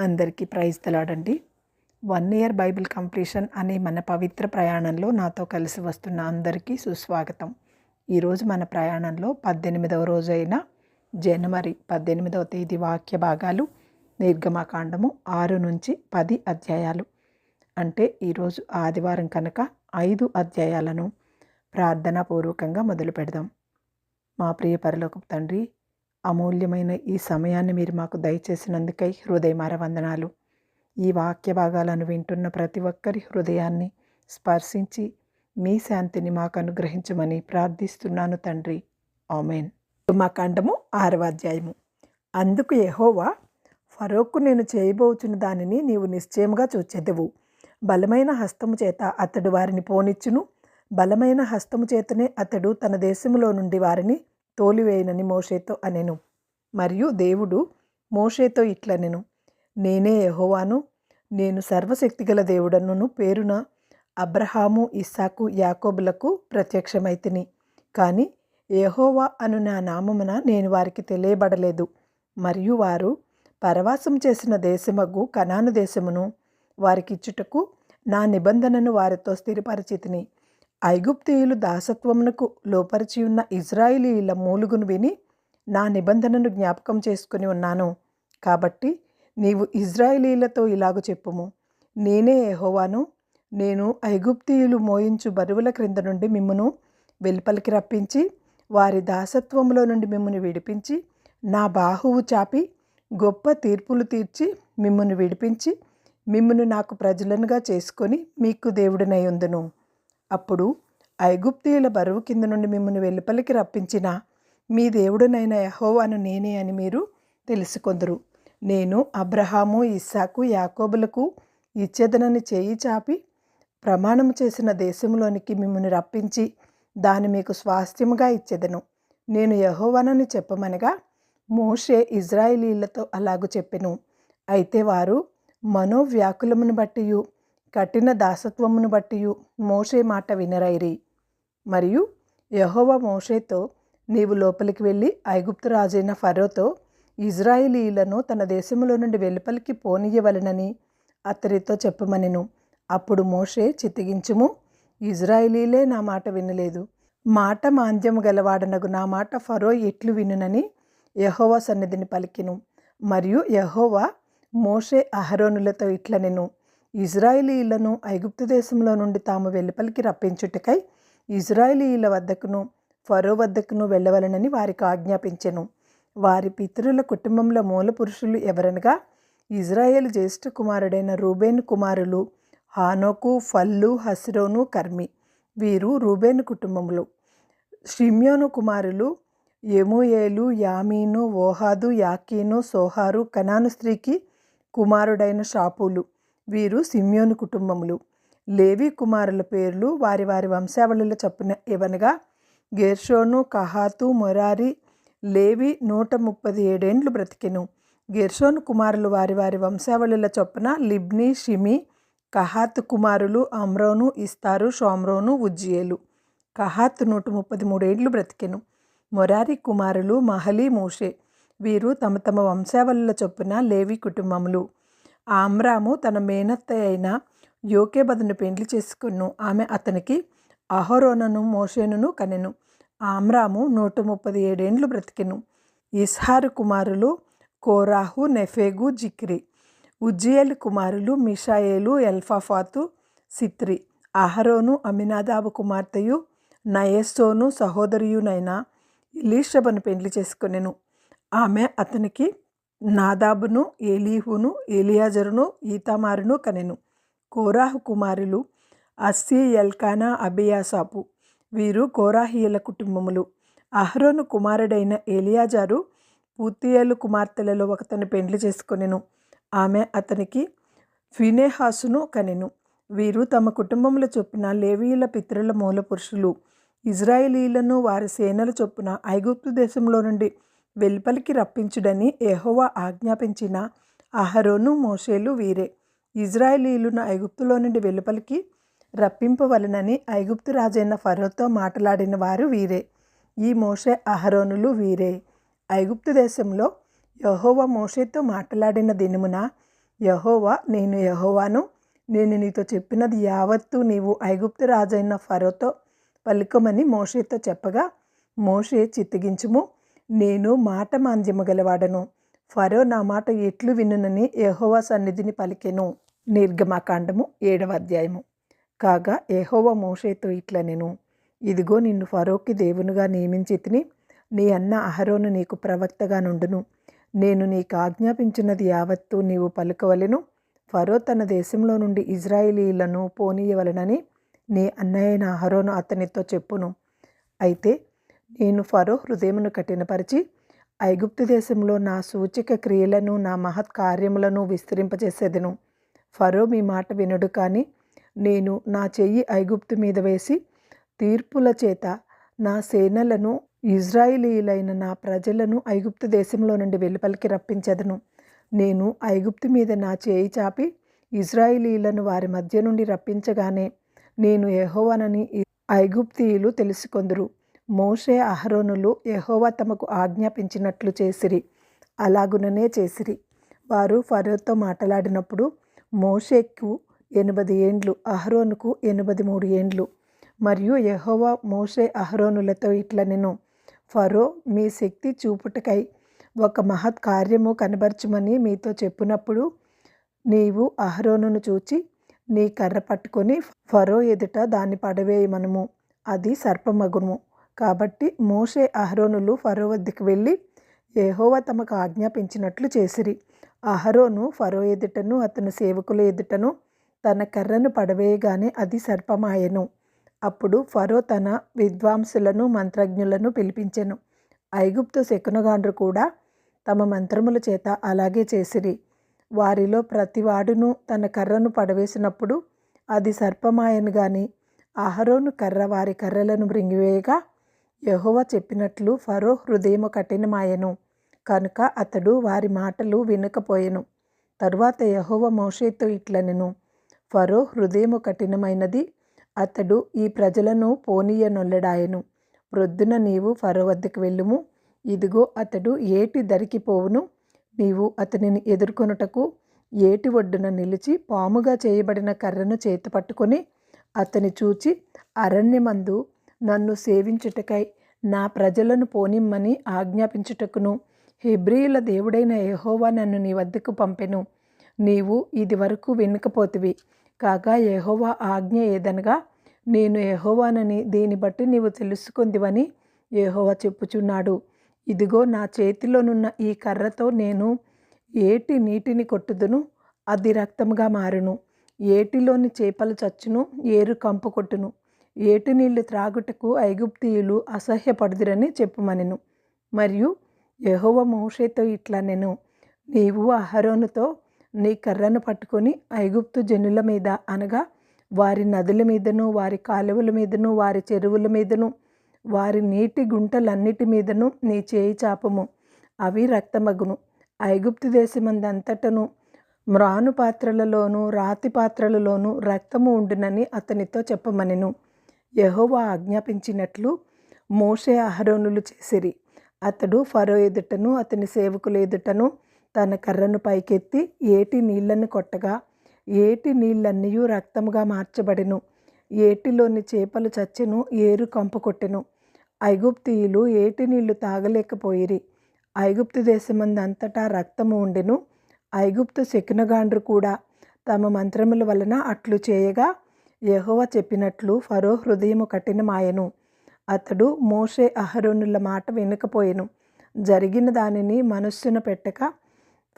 అందరికీ ప్రైజ్ తలాడండి one year Bible completion అనే మన పవిత్ర ప్రయాణంలో నాతో కలిసి వస్తున్న అందరికీ సుస్వాగతం. ఈరోజు మన ప్రయాణంలో పద్దెనిమిదవ రోజైన జనవరి పద్దెనిమిదవ తేదీ వాక్య భాగాలు నిర్గమకాండము ఆరు నుంచి పది అధ్యాయాలు. అంటే ఈరోజు ఆదివారం కనుక ఐదు అధ్యాయాలను ప్రార్థనాపూర్వకంగా మొదలు పెడదాం మా ప్రియ పరలోకపు తండ్రి అమూల్యమైన ఈ సమయాన్ని మీరు మాకు దయచేసినందుకై హృదయమార వందనాలు. ఈ వాక్య భాగాలను వింటున్న ప్రతి ఒక్కరి హృదయాన్ని స్పర్శించి మీ శాంతిని మాకు అనుగ్రహించమని ప్రార్థిస్తున్నాను తండ్రి. ఆమెన్. మా కాండము ఆరవ అధ్యాయము. అందుకు ఎహోవా ఫరోకు నేను చేయబోచున్న దానిని నీవు నిశ్చయముగా చూచెదవు. బలమైన హస్తము చేత అతడు వారిని పోనిచ్చును. బలమైన హస్తము చేతనే అతడు తన దేశంలో నుండి వారిని తోలివేయనని మోషేతో అనెను. మరియు దేవుడు మోషేతో ఇట్లనెను. నేనే యహోవాను నేను సర్వశక్తిగల దేవుడనును పేరున అబ్రహాము ఇస్సాకు యాకోబులకు ప్రత్యక్షమైతిని కానీ యహోవా అను నా నామమున నేను వారికి తెలియబడలేదు. మరియు వారు పరవాసం చేసిన దేశమగు కనాను దేశమును వారికిచ్చుటకు నా నిబంధనను వారితో స్థిరపరిచితిని. ఐగుప్తీయులు దాసత్వమునకు లోపరిచి ఉన్న ఇజ్రాయిలీల మూలుగును విని నా నిబంధనను జ్ఞాపకం చేసుకుని ఉన్నాను. కాబట్టి నీవు ఇజ్రాయిలీలతో ఇలాగ చెప్పుము. నేనే ఎహోవాను నేను ఐగుప్తీయులు మోయించు బరువుల క్రింద నుండి మిమ్మును వెలుపలికి రప్పించి వారి దాసత్వంలో నుండి మిమ్మల్ని విడిపించి నా బాహువు చాపి గొప్ప తీర్పులు తీర్చి మిమ్మల్ని విడిపించి మిమ్మను నాకు ప్రజలనుగా చేసుకొని మీకు దేవుడినై ఉందును. అప్పుడు ఐగుప్తీయుల బరువు కింద నుండి మిమ్మల్ని వెలుపలికి రప్పించిన మీ దేవుడునైన యహోవాను నేనే అని మీరు తెలుసుకొందరు. నేను అబ్రహాము ఇస్సాకు యాకోబులకు ఇచ్చేదనని చేయి చాపి ప్రమాణము చేసిన దేశంలోనికి మిమ్మల్ని రప్పించి దాన్ని మీకు స్వాస్థ్యముగా ఇచ్చేదను. నేను యహోవానని చెప్పమనగా మోషే ఇజ్రాయిలీలతో అలాగు చెప్పెను. అయితే వారు మనోవ్యాకులమును బట్టియు కఠిన దాసత్వమును బట్టియు మోషే మాట వినరైరి. మరియు యహోవ మోషేతో నీవు లోపలికి వెళ్ళి ఐగుప్తు రాజైన ఫరోతో ఇజ్రాయిలీలను తన దేశంలో నుండి వెలుపలికి పోనీయవలనని అతడితో చెప్పమనెను. అప్పుడు మోషే చిత్తగించుము ఇజ్రాయిలీలే నా మాట వినలేదు. మాట మాంద్యము గలవాడనగు నా మాట ఫరో ఎట్లు వినునని యహోవా సన్నిధిని పలికిను. మరియు యహోవా మోషే అహరోనులతో ఇట్లనెను. ఇజ్రాయిలీలను ఐగుప్తు దేశంలో నుండి తాము వెలుపలికి రప్పించుటకై ఇజ్రాయిలీల వద్దకును ఫరో వద్దకును వెళ్ళవలనని వారికి ఆజ్ఞాపించెను. వారి పితరుల కుటుంబంలో మూల పురుషులు ఎవరనగా ఇజ్రాయేల్ జ్యేష్ఠ కుమారుడైన రూబేన్ కుమారులు హానోకు ఫల్లు హస్రోను కర్మి. వీరు రూబేన్ కుటుంబములు. షిమ్యోను కుమారులు ఎముయేలు యామీను ఓహాదు యాకీను సోహారు కనాను స్త్రీకి కుమారుడైన షాపులు. వీరు సిమ్యోను కుటుంబములు. లేవి కుమారుల పేర్లు వారి వారి వంశావళుల చొప్పున ఇవనగా గెర్షోను కహాతు మొరారి లేవి నూట ముప్పది ఏడేండ్లు బ్రతికెను. గెర్షోను కుమారులు వారి వారి వంశావళుల చొప్పున లిబ్ని షిమి కహాత్ కుమారులు అమ్రోను ఇస్తారు షోమ్రోను ఉజ్జియేలు. కహాత్ నూట ముప్పది మూడేండ్లు బ్రతికెను. మొరారి కుమారులు మహలి మూషే. వీరు తమ తమ వంశావళుల చొప్పున లేవి కుటుంబములు. ఆమ్రాము తన మేనత్త అయిన యోకేబదును పెండ్లి చేసుకును. ఆమె అతనికి అహరోనను మోషేనును కనెను. ఆమ్రాము నూట ముప్పది ఏడేండ్లు బ్రతికెను. ఇస్హారు కుమారులు కోరాహు నెఫేగు జిక్రి. ఉజ్జియల్ కుమారులు మిషాయేలు ఎల్ఫాఫాతు సిత్రి. అహరోను అమినాదాబు కుమార్తెయు నయస్సోను సహోదరియునైన ఇలీషబను పెండ్లి చేసుకునెను. ఆమె అతనికి నాదాబును ఏలీహును ఏలియాజరును ఈతామారును కనెను. కోరాహు కుమారులు అస్సీ ఎల్కానా అబియాసాపు వీరు కోరాహియల కుటుంబములు. అహ్రోను కుమారుడైన ఏలియాజారు పూతియేలు కుమార్తెలలో ఒకతను పెండ్లి చేసుకొనెను. ఆమె అతనికి ఫినేహాసును కనెను. వీరు తమ కుటుంబముల చొప్పున లేవీయుల పితరుల మూల పురుషులు ఇజ్రాయేలీలను వారి సేనల చొప్పున ఐగుప్తు దేశంలో నుండి వెలుపలికి రప్పించుడని ఎహోవా ఆజ్ఞాపించిన అహరోను మోషేలు వీరే. ఇజ్రాయేలీలను ఐగుప్తులో నుండి వెలుపలికి రప్పింపవలనని ఐగుప్తు రాజైన ఫరోతో మాట్లాడిన వారు వీరే. ఈ మోషే అహరోనులు వీరే. ఐగుప్తు దేశంలో యహోవా మోషేతో మాట్లాడిన దినమున యహోవా నేను యహోవాను నేను నీతో చెప్పినది యావత్తు నీవు ఐగుప్తు రాజైన ఫరోతో పలుకమని మోషేతో చెప్పగా మోషే చిత్తగించుము నేను మాట మాంద్యమగలవాడను ఫరో నా మాట ఎట్లు వినునని యహోవా సన్నిధిని పలికెను. నిర్గమాకాండము ఏడవ అధ్యాయము. కాగా యహోవా మోషేతో ఇట్లా నేను. ఇదిగో నిన్ను ఫరోకి దేవునిగా నియమించి తిని నీ అన్న అహరోను నీకు ప్రవక్తగా నుండును. నేను నీకు ఆజ్ఞాపించినది యావత్తు నీవు పలుకవలెను. ఫరో తన దేశంలో నుండి ఇజ్రాయిలీలను పోనీయవలనని నీ అన్నయ్యైన అహరోను అతనితో చెప్పును. అయితే నేను ఫరో హృదయమును కఠినపరిచి ఐగుప్తు దేశంలో నా సూచిక క్రియలను నా మహత్ కార్యములను విస్తరింపజేసేదను. ఫరో మీ మాట వినడు కానీ నేను నా చెయ్యి ఐగుప్తు మీద వేసి తీర్పుల చేత నా సేనలను ఇజ్రాయిలీలైన నా ప్రజలను ఐగుప్తు దేశంలో నుండి వెలుపలికి రప్పించదను. నేను ఐగుప్తు మీద నా చేయి చాపి ఇజ్రాయిలీలను వారి మధ్య నుండి రప్పించగానే నేను యెహోవానని ఐగుప్తీయులు తెలుసుకొందురు. మోషే అహరోనులు యెహోవా తమకు ఆజ్ఞాపించినట్లు చేసిరి అలాగుననే చేసిరి. వారు ఫరోతో మాట్లాడినప్పుడు మోషేకు ఎనిమిది ఏండ్లు అహరోనుకు ఎనిమిది మూడు ఏండ్లు. మరియు యెహోవా మోషే అహరోనులతో ఇట్ల నేను ఫరో మీ శక్తి చూపుటకై ఒక మహత్ కార్యము కనబరచుమని మీతో చెప్పినప్పుడు నీవు అహరోనును చూచి నీ కర్ర పట్టుకొని ఫరో ఎదుట దాన్ని పడవేయమనము. అది సర్పమగును. కాబట్టి మోషే అహరోనులు ఫరో వద్దకు వెళ్ళి యెహోవా తమకు ఆజ్ఞాపించినట్లు చేసిరి. అహరోను ఫరో ఎదుటను అతని సేవకుల ఎదుటను తన కర్రను పడవేయగానే అది సర్పమాయను. అప్పుడు ఫరో తన విద్వాంసులను మంత్రజ్ఞులను పిలిపించెను. ఐగుప్తు శకునగాండ్రు కూడా తమ మంత్రముల చేత అలాగే చేసిరి. వారిలో ప్రతివాడును తన కర్రను పడవేసినప్పుడు అది సర్పమాయను గాని అహరోను కర్ర వారి కర్రలను మృంగివేయగా యహోవ చెప్పినట్లు ఫరో హృదయము కఠినమాయెను కనుక అతడు వారి మాటలు వినకపోయెను. తరువాత యహోవ మోషేతో ఇట్లనెను ఫరో హృదయము కఠినమైనది అతడు ఈ ప్రజలను పోనీయనొల్లడాయెను. ప్రొద్దున నీవు ఫరో వద్దకు వెళ్ళుము ఇదిగో అతడు ఏటి దరికి పోవును నీవు అతనిని ఎదుర్కొనుటకు ఏటి ఒడ్డున నిలిచి పాముగా చేయబడిన కర్రను చేత పట్టుకొని అతని చూచి అరణ్యమందు నన్ను సేవించుటకై నా ప్రజలను పోనిమ్మని ఆజ్ఞాపించుటకును. హెబ్రియుల దేవుడైన యహోవా నన్ను నీ వద్దకు పంపెను. నీవు ఇది వరకు వినకపోతివి. కాగా యహోవా ఆజ్ఞ ఏదనగా నేను యెహోవానని దీన్ని బట్టి నీవు తెలుసుకుందివని యెహోవా చెప్పుచున్నాడు. ఇదిగో నా చేతిలోనున్న ఈ కర్రతో నేను ఏటి నీటిని కొట్టుదును? అది రక్తముగా మారును. ఏటిలోని చేపలు చచ్చును? ఏరు కంపు కొట్టును. ఏటి నీళ్ళు త్రాగుటకు ఐగుప్తీయులు అసహ్యపడుదురని చెప్పుమనెను. మరియు యహోవ మోషేతో ఇట్లా నేను. నీవు అహరోనుతో నీ కర్రను పట్టుకొని ఐగుప్తు జనుల మీద అనగా వారి నదుల మీదను వారి కాలువల మీదను వారి చెరువుల మీదను వారి నీటి గుంటలన్నిటి మీదను నీ చేయి చాపము. అవి రక్తమగును. ఐగుప్తు దేశమందంతటను మ్రాను పాత్రలలోను రాతి పాత్రలలోను రక్తము ఉండునని అతనితో చెప్పమనెను. యహోవా ఆజ్ఞాపించినట్లు మోషే అహరోనులు చేసిరి. అతడు ఫరో ఎదుటను అతని సేవకుల ఎదుటను తన కర్రను పైకెత్తి ఏటి నీళ్ళను కొట్టగా ఏటి నీళ్ళన్నీ రక్తముగా మార్చబడెను. ఏటిలోని చేపలు చచ్చెను ఏరు కంపు కొట్టెను. ఐగుప్తీయులు ఏటి నీళ్ళు తాగలేకపోయిరి. ఐగుప్తు దేశమందంతటా రక్తము ఉండెను. ఐగుప్తు శకునగాండ్రు కూడా తమ మంత్రముల వలన అట్లు చేయగా యహోవ చెప్పినట్లు ఫరో హృదయము కఠినమాయెను. అతడు మోషే అహరోనుల మాట వినకపోయెను. జరిగిన దానిని మనస్సున పెట్టక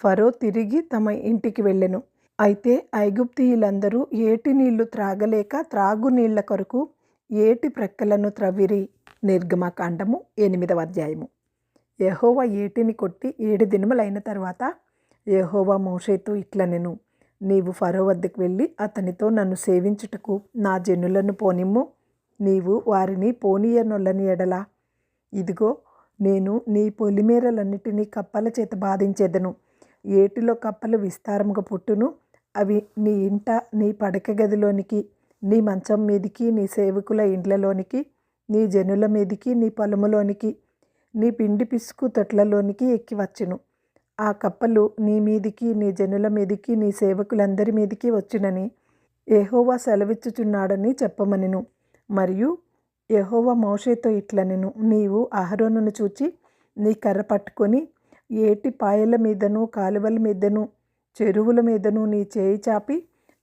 ఫరో తిరిగి తమ ఇంటికి వెళ్ళెను. అయితే ఐగుప్తీయులందరూ ఏటి నీళ్ళు త్రాగలేక త్రాగునీళ్ళ కొరకు ఏటి ప్రక్కలను త్రవ్విరి. నిర్గమకాండము ఎనిమిదవ అధ్యాయము. యహోవ ఏటిని కొట్టి ఏడు దినములైన తర్వాత యహోవ మోషేతో ఇట్లనెను. నీవు ఫరో వద్దకు వెళ్ళి అతనితో నన్ను సేవించుటకు నా జనులను పోనిమ్ము. నీవు వారిని పోనీయనొల్లని ఎడల. ఇదిగో నేను నీ పొలిమేరలన్నిటినీ కప్పల చేత బాధించేదను. ఏటిలో కప్పలు విస్తారముగా పుట్టును అవి నీ ఇంట నీ పడక గదిలోనికి నీ మంచం మీదికి నీ సేవకుల ఇండ్లలోనికి నీ జనుల మీదికి నీ పొలములోనికి నీ పిండి పిసుకు తొట్లలోనికి ఎక్కి వచ్చును. ఆ కప్పలు నీ మీదికి నీ జనుల మీదికి నీ సేవకులందరి మీదికి వచ్చినని యెహోవా సెలవిచ్చుచున్నాడని చెప్పమనెను. మరియు ఎహోవా మోషేతో ఇట్లనెను. నీవు అహరోనును చూచి నీ కర్ర పట్టుకొని ఏటి పాయల మీదను కాలువల మీదను చెరువుల మీదను నీ చేయి చాపి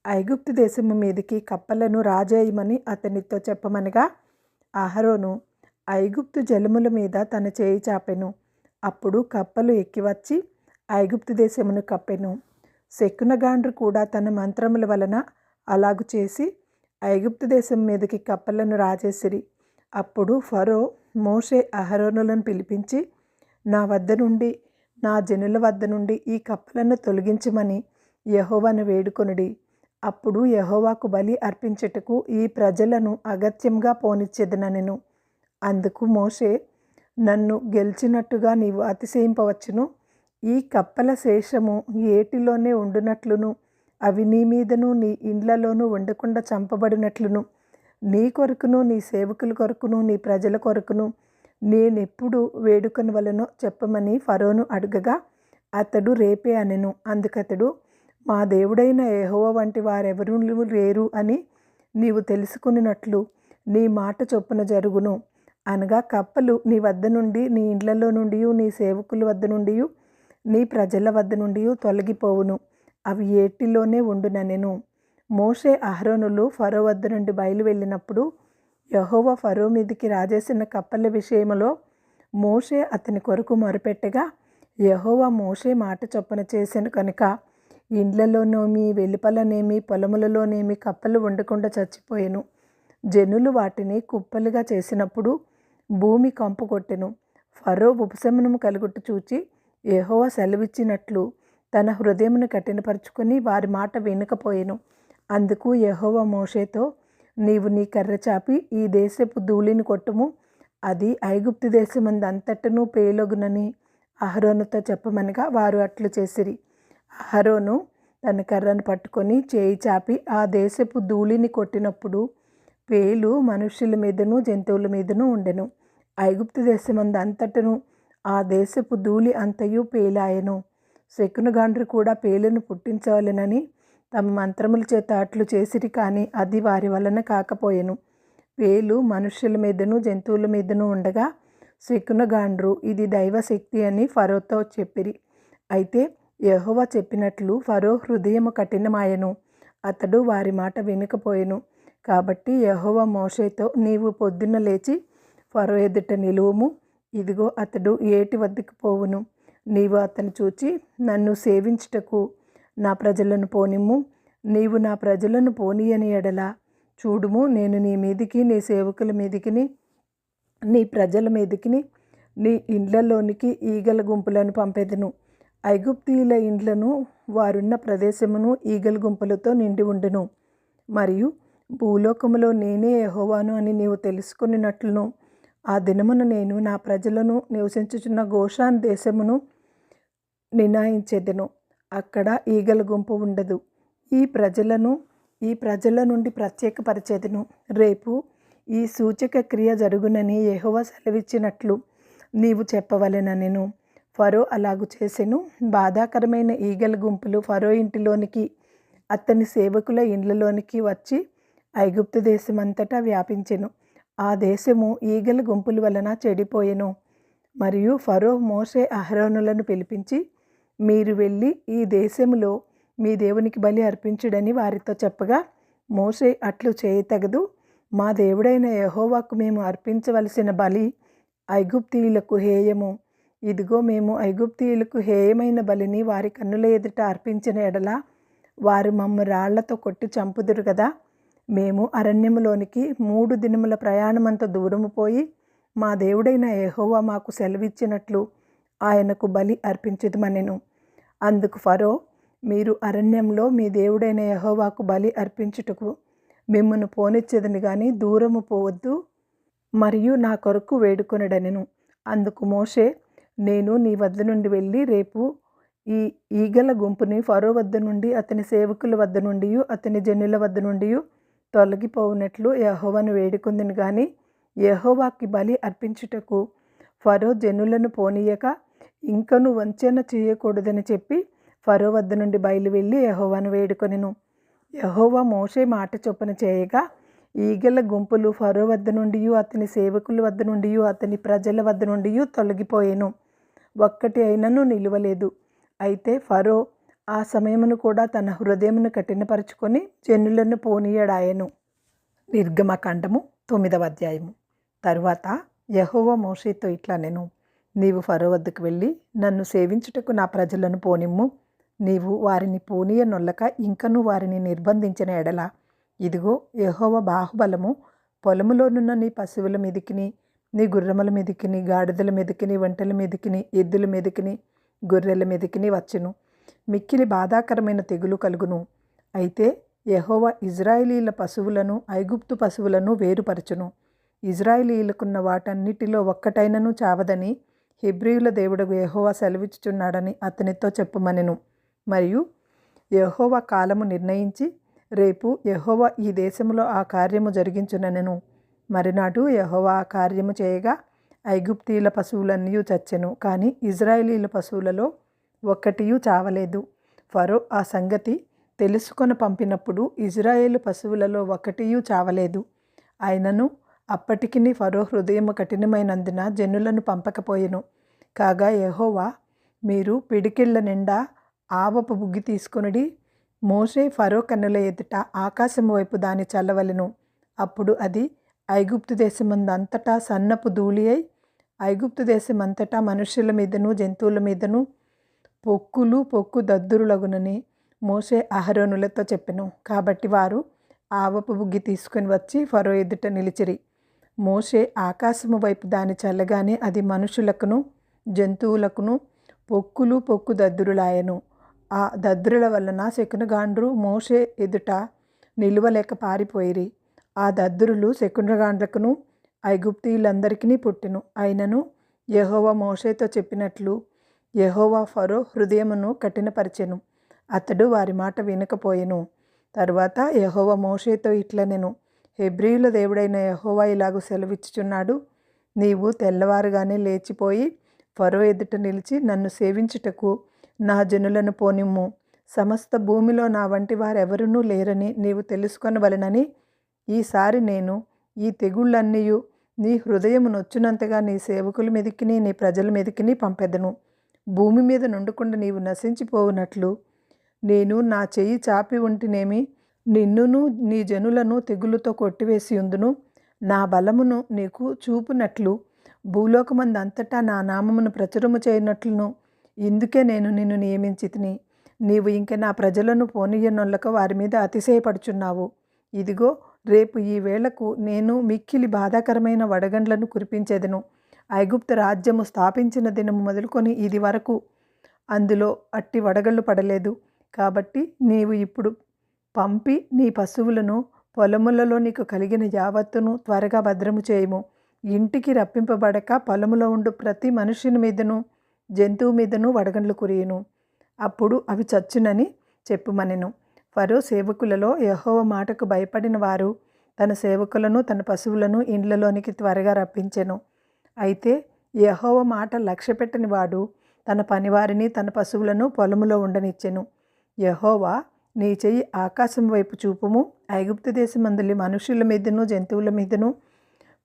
ఐగుప్తు దేశము మీదికి కప్పలను రాజేయమని అతనితో చెప్పమనగా అహరోను ఐగుప్తు జలముల మీద తన చేయి చాపెను. అప్పుడు కప్పలు ఎక్కివచ్చి ఐగుప్తు దేశమును కప్పెను. శకునగాండ్రు కూడా తన మంత్రముల వలన అలాగు చేసి ఐగుప్తు దేశం మీదకి కప్పలను రాజేసిరి. అప్పుడు ఫరో మోషే అహరోనులను పిలిపించి నా వద్ద నుండి నా జనుల వద్ద నుండి ఈ కప్పలను తొలగించమని యహోవాను వేడుకొనుడి. అప్పుడు యహోవాకు బలి అర్పించుటకు ఈ ప్రజలను అగత్యంగా పోనిచ్చేదనెను. అందుకు మోషే నన్ను గెలిచినట్టుగా నీవు అతిశయింపవచ్చును. ఈ కప్పల శేషము ఏటిలోనే ఉండునట్లును అవి నీ మీదను నీ ఇండ్లలోనూ ఉండకుండా చంపబడినట్లును. నీ కొరకును నీ సేవకుల కొరకును నీ ప్రజల కొరకును నేనెప్పుడు వేడుకను వలనో చెప్పమని ఫరోను అడగగా అతడు రేపే అనెను. అందుకతడు మా దేవుడైన ఏహోవ వంటి వారెవరూ లేరు అని నీవు తెలుసుకున్నట్లు నీ మాట చొప్పున జరుగును. అనగా కప్పలు నీ వద్ద నుండి నీ ఇండ్లలో నుండి నీ సేవకుల వద్ద నుండి నీ ప్రజల వద్ద నుండి తొలగిపోవును. అవి ఏటిలోనే ఉండుననెను మోషే అహరోనులు ఫరో వద్ద నుండి బయలు వెళ్ళినప్పుడు యహోవ ఫరో మీదికి రాజేసిన కప్పల విషయంలో మోషే అతని కొరకు మొరపెట్టగా యహోవ మోషే మాట చొప్పున చేసిన కనుక ఇండ్లలోనేమి వెలుపలనేమి పొలములలోనేమి కప్పలు ఉండకుండా చచ్చిపోయాను. జనులు వాటిని కుప్పలుగా చేసినప్పుడు భూమి కంపు కొట్టెను. ఫరో ఉపశమనము కలుగుట్టు చూచి యెహోవా సెలవిచ్చినట్లు తన హృదయమును కఠినపరుచుకొని వారి మాట వినకపోయెను. అందుకు యహోవ మోషేతో నీవు నీ కర్ర చాపి ఈ దేశపు ధూళిని కొట్టుము. అది ఐగుప్తు దేశమందంతటను పేలొగునని అహరోనుతో చెప్పమనగా వారు అట్లు చేసిరి. అహరోను తన కర్రను పట్టుకొని చేయి చాపి ఆ దేశపు ధూళిని కొట్టినప్పుడు పేలు మనుష్యుల మీదను జంతువుల మీదను ఉండెను. ఐగుప్తు దేశమందు అంతటను ఆ దేశపు ధూళి అంతయు పేలాయను. శకునగాండ్రు కూడా పేలును పుట్టించవలెనని తమ మంత్రముల చేత అట్లు చేసిరి కానీ అది వారి వలన కాకపోయెను. పేలు మనుష్యుల మీదను జంతువుల మీదను ఉండగా శకునగాండ్రు ఇది దైవశక్తి అని ఫరోతో చెప్పిరి. అయితే యహోవ చెప్పినట్లు ఫరో హృదయము కఠినమాయను. అతడు వారి మాట వినకపోయెను. కాబట్టి యెహోవా మోషేతో నీవు పొద్దున్న లేచి ఫరో ఎదుట నిలువుము. ఇదిగో అతడు ఏటి వద్దకు పోవును. నీవు అతను చూచి నన్ను సేవించుటకు నా ప్రజలను పోనిమ్ము. నీవు నా ప్రజలను పోనీయని ఎడల. చూడుము నేను నీ మీదికి నీ సేవకుల మీదికిని నీ ప్రజల మీదికిని నీ ఇండ్లలోనికి ఈగల గుంపులను పంపెదను. ఐగుప్తీయుల ఇండ్లను వారున్న ప్రదేశమును ఈగల గుంపులతో నిండి ఉండును. మరియు భూలోకములో నేనే యహోవాను అని నీవు తెలుసుకున్నట్లును. ఆ దినమున నేను నా ప్రజలను నివసించుచున్న గోషాన్ దేశమును నినాయించెదను. అక్కడ ఈగల గుంపు ఉండదు. ఈ ప్రజలను ఈ ప్రజల నుండి ప్రత్యేకపరిచేదను. రేపు ఈ సూచక క్రియ జరుగునని యెహోవా సెలవిచ్చినట్లు నీవు చెప్పవలెననెను. ఫరో అలాగు చేసెను. బాధాకరమైన ఈగల గుంపులు ఫరో ఇంటిలోనికి అతని సేవకుల ఇండ్లలోనికి వచ్చి ఐగుప్తు దేశమంతటా వ్యాపించెను. ఆ దేశము ఈగల గుంపుల వలన చెడిపోయెను. మరియు ఫరో మోషే అహరోనులను పిలిపించి మీరు వెళ్ళి ఈ దేశములో మీ దేవునికి బలి అర్పించుడని వారితో చెప్పగా మోసే అట్లు చేయతగదు మా దేవుడైన యహోవాకు మేము అర్పించవలసిన బలి ఐగుప్తీయులకు హేయము. ఇదిగో మేము ఐగుప్తీయులకు హేయమైన బలిని వారి కన్నుల ఎదుట అర్పించిన ఎడల వారు మమ్మ రాళ్ళతో కొట్టి చంపుదురు కదా మేము అరణ్యములోనికి మూడు దినముల ప్రయాణమంత దూరము పోయి మా దేవుడైన యెహోవా మాకు సెలవిచ్చినట్లు ఆయనకు బలి అర్పించుదమనెను. అందుకు ఫరో మీరు అరణ్యంలో మీ దేవుడైన యహోవాకు బలి అర్పించుటకు మిమ్మను పోనిచ్చేదని కానీ దూరము పోవద్దు మరియు నా కొరకు వేడుకొనడనెను. అందుకు మోషే నేను నీ వద్ద నుండి వెళ్ళి రేపు ఈ ఈగల గుంపుని ఫరో వద్ద నుండి అతని సేవకుల వద్ద నుండి అతని జనుల వద్ద నుండి తొలగిపోవునట్లు యహోవను వేడుకుందిని కానీ యహోవాకి బలి అర్పించుటకు ఫరో జనులను పోనీయక ఇంకను వంచన చేయకూడదని చెప్పి ఫరో వద్ద నుండి బయలు వెళ్ళి యహోవాను వేడుకొనెను. యహోవా మోషే మాట చొప్పున చేయగా ఈగల గుంపులు ఫరో వద్ద నుండి అతని సేవకుల వద్ద నుండి అతని ప్రజల వద్ద నుండి తొలగిపోయెను. ఒక్కటి అయినను నిలువలేదు. అయితే ఫరో ఆ సమయమును కూడా తన హృదయమును కఠినపరుచుకొని జనులను పోనీయడాయను. నిర్గమకాండము తొమ్మిదవ అధ్యాయము. తరువాత యహోవ మోషేతో ఇట్లా నేను నీవు ఫరో వద్దకు వెళ్ళి నన్ను సేవించుటకు నా ప్రజలను పోనిమ్ము. నీవు వారిని పోనీయ నొల్లక ఇంకను వారిని నిర్బంధించిన ఎడల. ఇదిగో యహోవ బాహుబలము పొలములోనున్న నీ పశువుల మీదికిని నీ గుర్రముల మీదికిని గాడిదల మీదికిని వంటల మీదికిని ఎద్దుల మీదికిని గొర్రెల మీదికిని వచ్చును. మిక్కిలి బాధాకరమైన తెగులు కలుగును. అయితే యహోవ ఇజ్రాయిలీల పశువులను ఐగుప్తు పశువులను వేరుపరచును. ఇజ్రాయిలీలకున్న వాటన్నిటిలో ఒక్కటైనను చావదని హెబ్రియుల దేవుడు యహోవా సెలవిచ్చుచున్నాడని అతనితో చెప్పమనెను. మరియు యహోవా కాలము నిర్ణయించి రేపు యహోవా ఈ దేశంలో ఆ కార్యము జరిగించుననెను. మరినాడు యహోవా ఆ కార్యము చేయగా ఐగుప్తీల పశువులన్నీ చచ్చెను. కానీ ఇజ్రాయేలీల పశువులలో ఒక్కటియు చావలేదు. ఫరో ఆ సంగతి తెలుసుకొని పంపినప్పుడు ఇజ్రాయేలు పశువులలో ఒకటియు చావలేదు. ఆయనను అప్పటికి ఫరో హృదయము కఠినమైనందున జనులను పంపకపోయెను. కాగా యహోవా మీరు పిడికిళ్ళ నిండా ఆవపు బుగ్గి తీసుకొనిడి మోషే ఫరో కన్నుల ఎదుట ఆకాశం వైపు దాని చల్లవలెను. అప్పుడు అది ఐగుప్తు దేశమందంతటా సన్నపు ధూళి అయి ఐగుప్తు దేశమంతటా మనుష్యుల మీదను జంతువుల మీదను పొక్కులు పొక్కు దద్దురులగునని మోసే అహరోనులతో చెప్పెను. కాబట్టి వారు ఆవపు బుగ్గి తీసుకొని వచ్చి ఫరో ఎదుట నిలిచిరి. మోషే ఆకాశము వైపు దాని చల్లగానే అది మనుషులకును జంతువులకును పొక్కులు పొక్కు దద్దురులాయను. ఆ దద్దురుల వలన శకునగాండ్రు మోషే ఎదుట నిలువలేక పారిపోయిరి. ఆ దద్దురులు శకునగాండ్లకును ఐగుప్తీయులందరికీ పుట్టెను. అయినను యహోవ మోషేతో చెప్పినట్లు యహోవా ఫరో హృదయమును కఠినపరిచెను. అతడు వారి మాట వినకపోయెను. తరువాత యహోవ మోషేతో ఇట్ల నేను హెబ్రియుల దేవుడైన యహోవా ఇలాగూ సెలవిచ్చుచున్నాడు. నీవు తెల్లవారుగానే లేచిపోయి ఫరో ఎదుట నిలిచి నన్ను సేవించుటకు నా జనులను పోనిమ్ము. సమస్త భూమిలో నా వంటి వారెవరునూ లేరని నీవు తెలుసుకొనవలనని ఈసారి నేను ఈ తెగుళ్ళన్నీయు నీ హృదయము నొచ్చునంతగా నీ సేవకుల మీదకిని నీ ప్రజల మీదకిని పంపెదను. భూమి మీద నుండకుండా నీవు నశించిపోవునట్లు నేను నా చెయ్యి చాపి ఉంటినేమి? నిన్నును నీ జనులను తెగులుతో కొట్టివేసి ఉందును. నా బలమును నీకు చూపునట్లు భూలోకమందంతటా నా నామమును ప్రచురము చేయనట్లును. ఇందుకే నేను నిన్ను నియమించి తిని నీవు ఇంక నా ప్రజలను పోనీయనొల్లక వారి మీద అతిశయపడుచున్నావు. ఇదిగో రేపు ఈ వేళకు నేను మిక్కిలి బాధాకరమైన వడగండ్లను కురిపించేదను. ఐగుప్తు రాజ్యము స్థాపించిన దినము మొదలుకొని ఇది వరకు అందులో అట్టి వడగళ్ళు పడలేదు. కాబట్టి నీవు ఇప్పుడు పంపి నీ పశువులను పొలములలో నీకు కలిగిన యావత్తును త్వరగా భద్రము చేయము. ఇంటికి రప్పింపబడక పొలములో ఉండు ప్రతి మనుషుని మీదను జంతువు మీదను వడగండ్లు కురియును. అప్పుడు అవి చచ్చునని చెప్పుమనెను. ఫరో సేవకులలో యహోవ మాటకు భయపడిన వారు తన సేవకులను తన పశువులను ఇండ్లలోనికి త్వరగా రప్పించెను. అయితే యహోవ మాట లక్ష్యపెట్టని వాడు తన పనివారిని తన పశువులను పొలములో ఉండనిచ్చెను. యహోవా నీ చెయ్యి ఆకాశం వైపు చూపుము. ఐగుప్తు దేశమందులి మనుషుల మీదను జంతువుల మీదను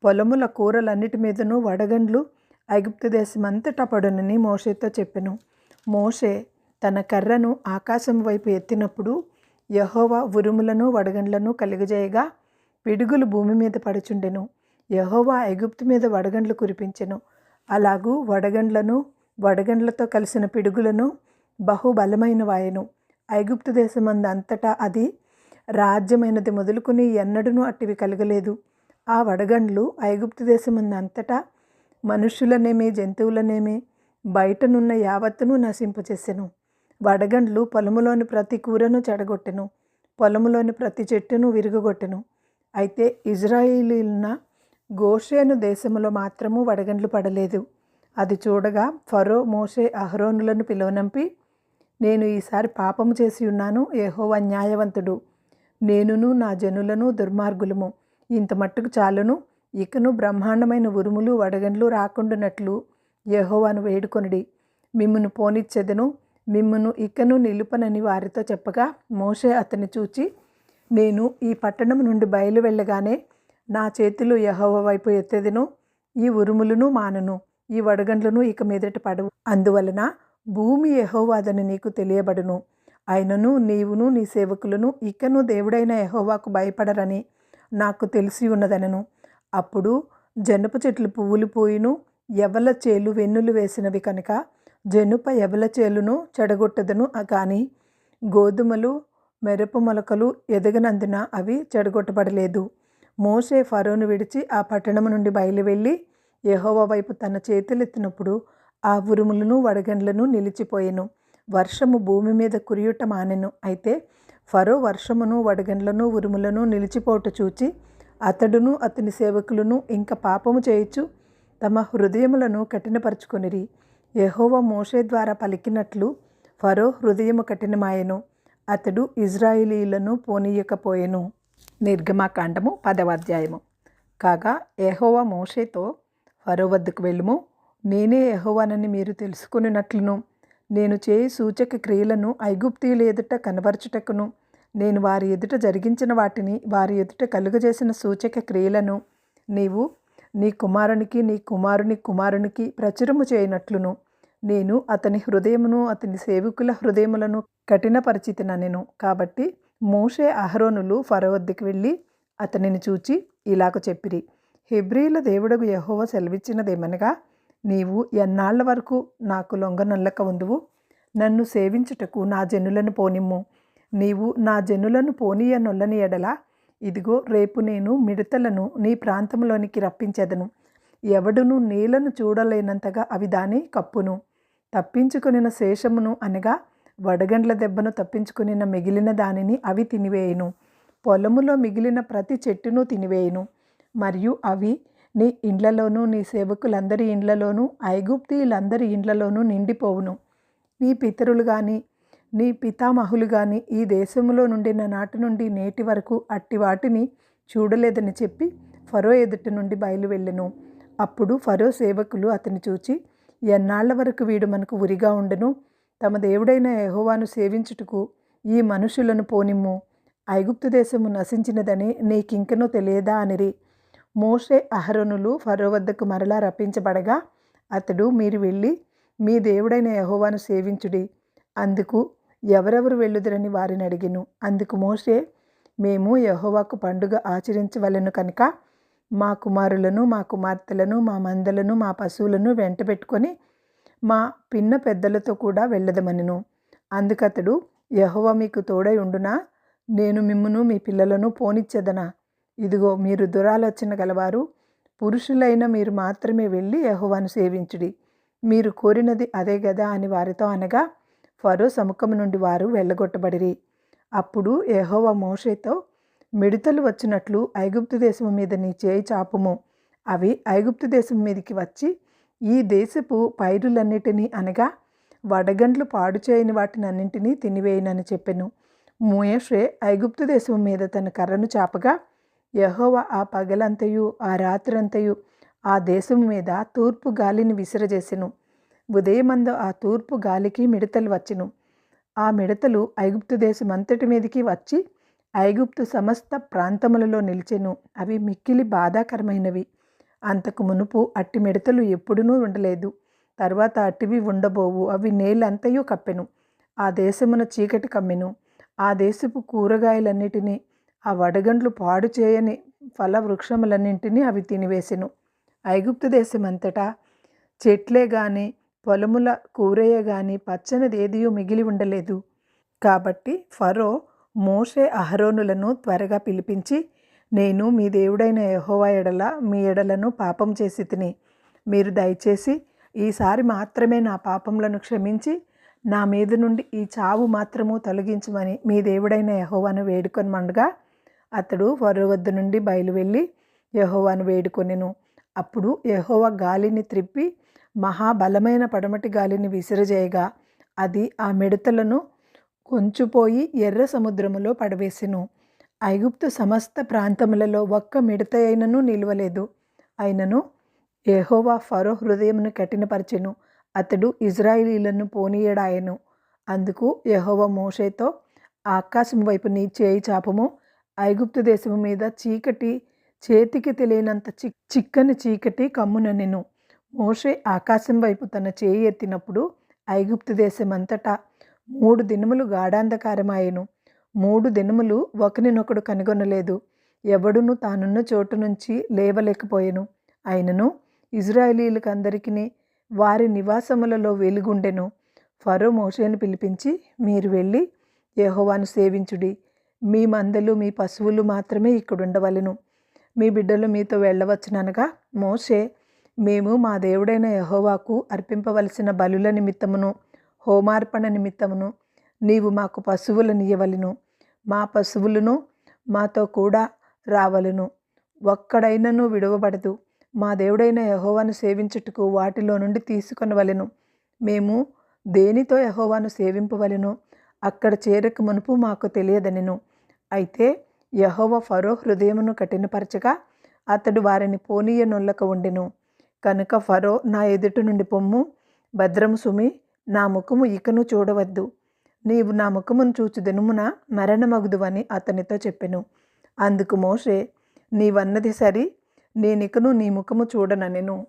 పొలముల కూరలన్నిటి మీదను వడగండ్లు ఐగుప్తు దేశమంతటా పడునని మోషేతో చెప్పెను. మోషే తన కర్రను ఆకాశం వైపు ఎత్తినప్పుడు యహోవా ఉరుములను వడగండ్లను కలిగజేయగా పిడుగులు భూమి మీద పడుచుండెను. యహోవా ఐగుప్తు మీద వడగండ్లు కురిపించెను. అలాగూ వడగండ్లను వడగండ్లతో కలిసిన పిడుగులను బహుబలమైన వాయను. ఐగుప్తు దేశమంద అంతటా అది రాజ్యమైనది మొదలుకుని ఎన్నడూ అట్టివి కలగలేదు. ఆ వడగండ్లు ఐగుప్తు దేశమంద అంతటా మనుషులనేమి జంతువులనేమి బయటనున్న యావత్తును నశింపచేసెను. వడగండ్లు పొలములోని ప్రతి కూరను చెడగొట్టెను పొలములోని ప్రతి చెట్టును విరుగగొట్టెను అయితే ఇజ్రాయిలీలున్న గోషేను దేశములో మాత్రము వడగండ్లు పడలేదు. అది చూడగా ఫరో మోషే అహరోనులను పిలువనంపి నేను ఈసారి పాపము చేసి ఉన్నాను ఏహో న్యాయవంతుడు. నేనును నా జనులను దుర్మార్గులము. ఇంత మట్టుకు చాలును ఇకను బ్రహ్మాండమైన ఉరుములు వడగండ్లు రాకుండానట్లు యహోవాను వేడుకొనిడి. మిమ్మును పోనిచ్చెదను మిమ్మును ఇకను నిలుపనని వారితో చెప్పగా మోషే అతన్ని చూచి నేను ఈ పట్టణం నుండి బయలు వెళ్ళగానే నా చేతులు యహోవ వైపు ఎత్తెదను ఈ ఉరుములను మానను ఈ వడగండ్లను ఇక మీదట పడవు. అందువలన భూమి యహోవాదని నీకు తెలియబడును. ఆయనను నీవును నీ సేవకులను ఇకను దేవుడైన యహోవాకు భయపడరని నాకు తెలిసి ఉన్నదనను. అప్పుడు జనుప చెట్లు పువ్వులు పోయిను ఎవల చేలు వెన్నులు వేసినవి కనుక జనుప ఎవల చేలును చెడగొట్టదను. కానీ గోధుమలు మెరపు మొలకలు ఎదగనందున అవి చెడగొట్టబడలేదు. మోసే ఫరోను విడిచి ఆ పట్టణం నుండి బయలువెళ్ళి యహోవ వైపు తన చేతులెత్తినప్పుడు ఆ ఉరుములను వడగండ్లను నిలిచిపోయెను. వర్షము భూమి మీద కురియుట మానెను. అయితే ఫరో వర్షమును వడగండ్లను ఉరుములను నిలిచిపోట చూచి అతడును అతని సేవకులను ఇంకా పాపము చేయొచ్చు తమ హృదయములను కఠినపరుచుకొనిరి. యహోవ మోషే ద్వారా పలికినట్లు ఫరో హృదయము కఠినమాయెను. అతడు ఇజ్రాయిలీలను పోనీయకపోయెను. నిర్గమకాండము పదవ అధ్యాయము. కాగా ఎహోవ మోషేతో ఫరో వద్దకు వెళ్ళుము. నేనే ఎహోవానని మీరు తెలుసుకున్నట్లును నేను చేయి సూచక క్రియలను ఐగుప్తీయుల ఎదుట కనబరచుటకును. నేను వారి ఎదుట జరిగించిన వాటిని వారి ఎదుట కలుగజేసిన సూచక క్రియలను నీవు నీ కుమారునికి నీ కుమారుని కుమారునికి ప్రచురము చేయనట్లును. నేను అతని హృదయమును అతని సేవకుల హృదయములను కఠినపరిచితిననెను. కాబట్టి మోషే అహరోనులు ఫరోవద్దకి వెళ్ళి అతనిని చూచి ఇలాగ చెప్పిరి హెబ్రీల దేవుడకు యహోవ సెలవిచ్చినదేమనగా నీవు ఎన్నాళ్ళ వరకు నాకు లొంగనొల్లక ఉందువు? నన్ను సేవించుటకు నా జనులను పోనిమ్ము. నీవు నా జనులను పోనీయనొల్లని ఎడల ఇదిగో రేపు నేను మిడతలను నీ ప్రాంతంలోనికి రప్పించెదను. ఎవడును నీళ్ళను చూడలేనంతగా అవి దాని కప్పును. తప్పించుకొనిన శేషమును అనగా వడగండ్ల దెబ్బను తప్పించుకునిన మిగిలిన దానిని అవి తినివేయును. పొలములో మిగిలిన ప్రతి చెట్టును తినివేయును. మరియు అవి నీ ఇండ్లలోనూ నీ సేవకులందరి ఇండ్లలోనూ ఐగుప్తీయులందరి ఇండ్లలోనూ నిండిపోవును. నీ పితరులు కానీ నీ పితామహులు కానీ ఈ దేశంలో నుండిన నాటి నుండి నేటి వరకు అట్టి వాటిని చూడలేదని చెప్పి ఫరో ఎదుటి నుండి బయలువెళ్ళెను అప్పుడు ఫరో సేవకులు అతని చూచి ఎన్నాళ్ళ వరకు వీడు మనకు ఉరిగా ఉండను? తమ దేవుడైన యహోవాను సేవించుటకు ఈ మనుషులను పోనిమ్ము. ఐగుప్తు దేశము నశించినదని నీకింకనూ తెలియదా అనిరి. మోషే అహరోనులు ఫరో వద్దకు మరలా రప్పించబడగా అతడు మీరు వెళ్ళి మీ దేవుడైన యహోవాను సేవించుడి. అందుకు ఎవరెవరు వెళ్ళుదురని వారిని అడిగిను. అందుకు మోషే మేము యహోవాకు పండుగ ఆచరించవలను కనుక మా కుమారులను మా కుమార్తెలను మా మందలను మా పశువులను వెంట పెట్టుకొని మా పిన్న పెద్దలతో కూడా వెళ్ళదమనెను. అందుకతడు యహోవా మీకు తోడై ఉండునా? నేను మిమ్మును మీ పిల్లలను పోనిచ్చేదనా? ఇదిగో మీరు దురాలోచన గలవారు. పురుషులైన మీరు మాత్రమే వెళ్ళి యహోవాను సేవించుడి. మీరు కోరినది అదే గదా అని వారితో అనగా ఫరో సముఖం నుండి వారు వెళ్ళగొట్టబడిరి. అప్పుడు యహోవా మోషేతో మిడతలు వచ్చినట్లు ఐగుప్తు దేశం మీద నీ చేయి చాపుము. అవి ఐగుప్తు దేశం మీదకి వచ్చి ఈ దేశపు పైరులన్నిటినీ అనగా వడగండ్లు పాడు చేయని వాటిని అన్నింటినీ తినివేయనని చెప్పెను. మోయషే ఐగుప్తు దేశం మీద తన కర్రను చాపగా యహోవ ఆ పగలంతయు ఆ రాత్రంతయు ఆ దేశం మీద తూర్పు గాలిని విసిరజేసెను. ఉదయమందు ఆ తూర్పు గాలికి మిడతలు వచ్చెను. ఆ మిడతలు ఐగుప్తు దేశం అంతటి మీదకి వచ్చి ఐగుప్తు సమస్త ప్రాంతములలో నిలిచెను. అవి మిక్కిలి బాధాకరమైనవి. అంతకు మునుపు అట్టి మిడతలు ఎప్పుడునూ ఉండలేదు. తర్వాత అట్టివి ఉండబోవు. అవి నేలంతయు కప్పెను. ఆ దేశమున చీకటి కమ్మెను. ఆ దేశపు కూరగాయలన్నిటినీ ఆ వడగండ్లు పాడు చేయని ఫల వృక్షములన్నింటినీ అవి తినివేసెను. ఐగుప్తు దేశమంతటా చెట్లే గాని పొలముల కూరయ్య గాని పచ్చనిది ఏదియూ మిగిలి ఉండలేదు. కాబట్టి ఫరో మోషే అహరోనులను త్వరగా పిలిపించి నేను మీ దేవుడైన యహోవా ఎడల మీ ఎడలను పాపం చేసి తిని. మీరు దయచేసి ఈసారి మాత్రమే నా పాపములను క్షమించి నా మీద నుండి ఈ చావు మాత్రము తొలగించమని మీ దేవుడైన యహోవాను వేడుకొని మండగా అతడు ఫరో వద్ద నుండి బయలువెళ్ళి యహోవాను వేడుకొనెను. అప్పుడు యహోవ గాలిని త్రిప్పి మహాబలమైన పడమటి గాలిని విసిరజేయగా అది ఆ మిడతలను కొంచుపోయి ఎర్ర సముద్రములో పడవేసెను. ఐగుప్తు సమస్త ప్రాంతములలో ఒక్క మిడత అయినను నిలవలేదు. అయినను యెహోవా ఫరో హృదయమును కఠినపరిచెను. అతడు ఇజ్రాయిలీలను పోనీయడాయను. అందుకు యహోవా మోషేతో ఆకాశం వైపు నీ చేయి చాపము. ఐగుప్తు దేశము మీద చీకటి చేతికి తెలియనంత చి చిక్కని చీకటి కమ్మునెను మోషే ఆకాశం వైపు తన చేయి ఎత్తినప్పుడు ఐగుప్తు దేశమంతటా మూడు దినములు గాఢాంధకారమాయెను. మూడు దినములు ఒకనినొకడు కనుగొనలేదు. ఎవడును తానున్న చోటు నుంచి లేవలేకపోయెను. అయినను ఇజ్రాయేలీలకందరికీ వారి నివాసములలో వెలుగుండెను. ఫరో మోషేను పిలిపించి మీరు వెళ్ళి యహోవాను సేవించుడి. మీ మందలు మీ పశువులు మాత్రమే ఇక్కడ ఉండవలెను మీ బిడ్డలు మీతో వెళ్ళవచ్చుననగా మోషే మేము మా దేవుడైన యహోవాకు అర్పింపవలసిన బలుల నిమిత్తమును హోమార్పణ నిమిత్తమును నీవు మాకు పశువులనియవలెను మా పశువులను మాతో కూడా రావలను. ఒక్కడైనను విడవబడదు. మా దేవుడైన యహోవాను సేవించుటకు వాటిలో నుండి తీసుకొనవలెను. మేము దేనితో యహోవాను సేవింపవలెను? అక్కడ చేరక మునుపు మాకు తెలియదనెను. అయితే యహోవ ఫరో హృదయమును కఠినపరచగా అతడు వారిని పోనీయనొల్లక ఉండెను. కనుక ఫరో నా ఎదుటి నుండి పొమ్ము భద్రము సుమి నా ముఖము ఇకను చూడవద్దు. నీవు నా ముఖమును చూచు దినమున మరణమగుదువని అతనితో చెప్పెను. అందుకు మోషే నీవన్నది సరి నేనికను నీ ముఖము చూడననెను.